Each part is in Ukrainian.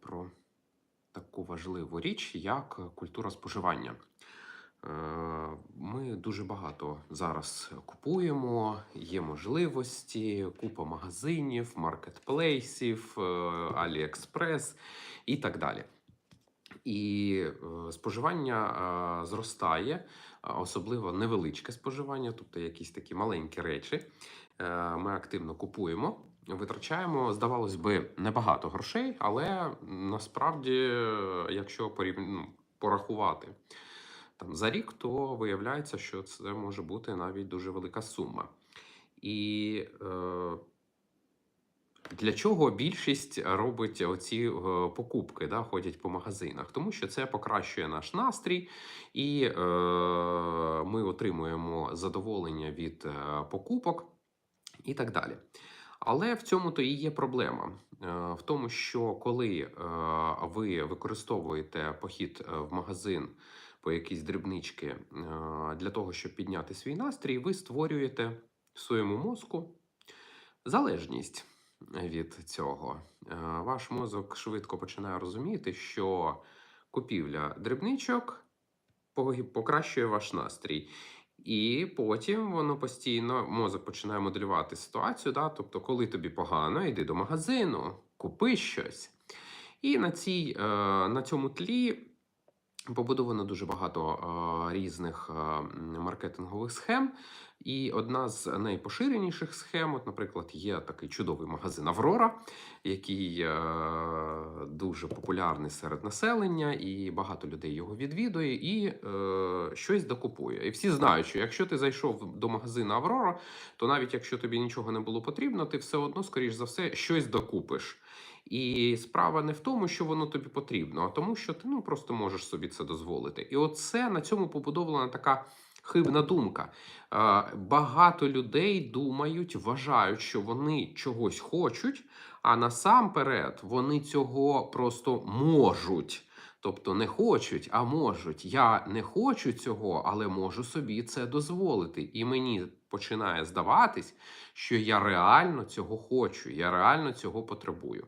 про таку важливу річ, як культура споживання. Е, Ми дуже багато зараз купуємо, є можливості, купа магазинів, маркетплейсів, е, Аліекспрес і так далі. І е, споживання зростає, особливо невеличке споживання, тобто якісь такі маленькі речі. Ми активно купуємо, витрачаємо, здавалось би, небагато грошей, але насправді, якщо порів... ну, порахувати там за рік, то виявляється, що це може бути навіть дуже велика сума. І е, для чого більшість робить оці е, покупки, да, ходять по магазинах? Тому що це покращує наш настрій, і е, ми отримуємо задоволення від е, покупок і так далі. Але в цьому то і є проблема. Е, В тому, що коли е, ви використовуєте похід е, в магазин по якісь дрібнички для того, щоб підняти свій настрій, ви створюєте в своєму мозку залежність від цього. Ваш мозок швидко починає розуміти, що купівля дрібничок покращує ваш настрій. І потім воно постійно мозок починає моделювати ситуацію. Да? Тобто, коли тобі погано, йди до магазину, купи щось. І на, цій, е, на цьому тлі побудовано дуже багато е, різних е, маркетингових схем. І одна з найпоширеніших схем, от, наприклад, є такий чудовий магазин Аврора, який е, дуже популярний серед населення, і багато людей його відвідує і е, щось докупує. І всі знають, що якщо ти зайшов до магазину Аврора, то навіть якщо тобі нічого не було потрібно, ти все одно, скоріш за все, щось докупиш. І справа не в тому, що воно тобі потрібно, а тому, що ти ну просто можеш собі це дозволити. І оце на цьому побудована така хибна думка. Е, Багато людей думають, вважають, що вони чогось хочуть, а насамперед вони цього просто можуть. Тобто не хочуть, а можуть. Я не хочу цього, але можу собі це дозволити. І мені починає здаватись, що я реально цього хочу, я реально цього потребую.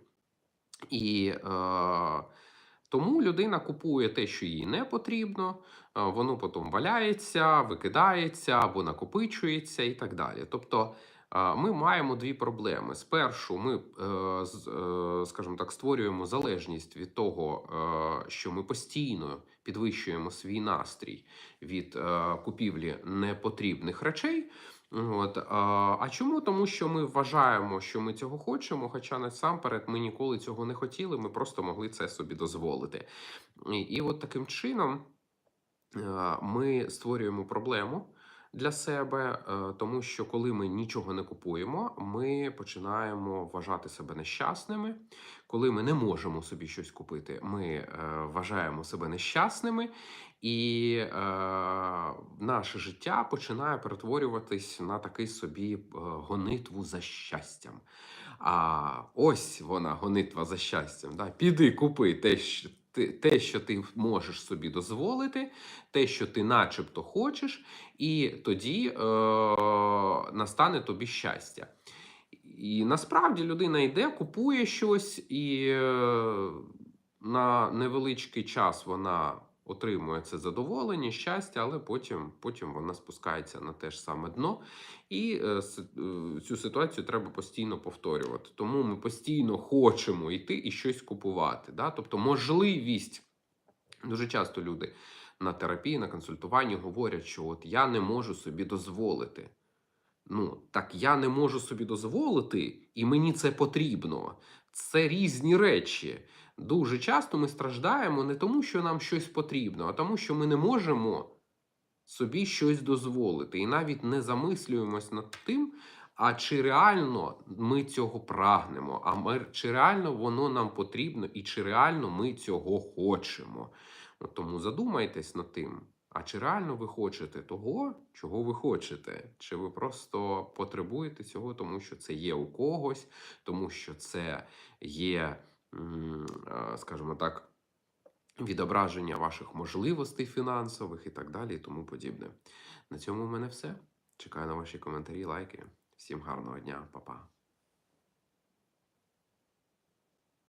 І е, тому людина купує те, що їй не потрібно, е, воно потім валяється, викидається або накопичується і так далі. Тобто е, ми маємо дві проблеми. Спершу ми, е, скажімо так, створюємо залежність від того, що ми постійно підвищуємо свій настрій від купівлі непотрібних речей. От, а, чому? Тому що ми вважаємо, що ми цього хочемо, хоча насамперед ми ніколи цього не хотіли, ми просто могли це собі дозволити. І, і от таким чином е, ми створюємо проблему для себе, е, тому що коли ми нічого не купуємо, ми починаємо вважати себе нещасними. Коли ми не можемо собі щось купити, ми е, вважаємо себе нещасними, і е, наше життя починає перетворюватись на такий собі гонитву за щастям. А ось вона, гонитва за щастям. Да? Піди купи те, те, що ти можеш собі дозволити, те, що ти начебто хочеш, і тоді е, настане тобі щастя. І насправді людина йде, купує щось, і е, на невеличкий час вона отримує це задоволення, щастя, але потім, потім вона спускається на те ж саме дно. І е, е, цю ситуацію треба постійно повторювати. Тому ми постійно хочемо йти і щось купувати. Да? Тобто можливість. Дуже часто люди на терапії, на консультуванні говорять, що от я не можу собі дозволити. Ну, так я не можу собі дозволити, і мені це потрібно. Це різні речі. Дуже часто ми страждаємо не тому, що нам щось потрібно, а тому, що ми не можемо собі щось дозволити. І навіть не замислюємось над тим, а чи реально ми цього прагнемо, а ми, чи реально воно нам потрібно, і чи реально ми цього хочемо. Тому задумайтесь над тим. А чи реально ви хочете того, чого ви хочете? Чи ви просто потребуєте цього, тому що це є у когось, тому що це є, е, скажімо так, відображення ваших можливостей фінансових і так далі, і тому подібне. На цьому в мене все. Чекаю на ваші коментарі, лайки. Всім гарного дня, па-па.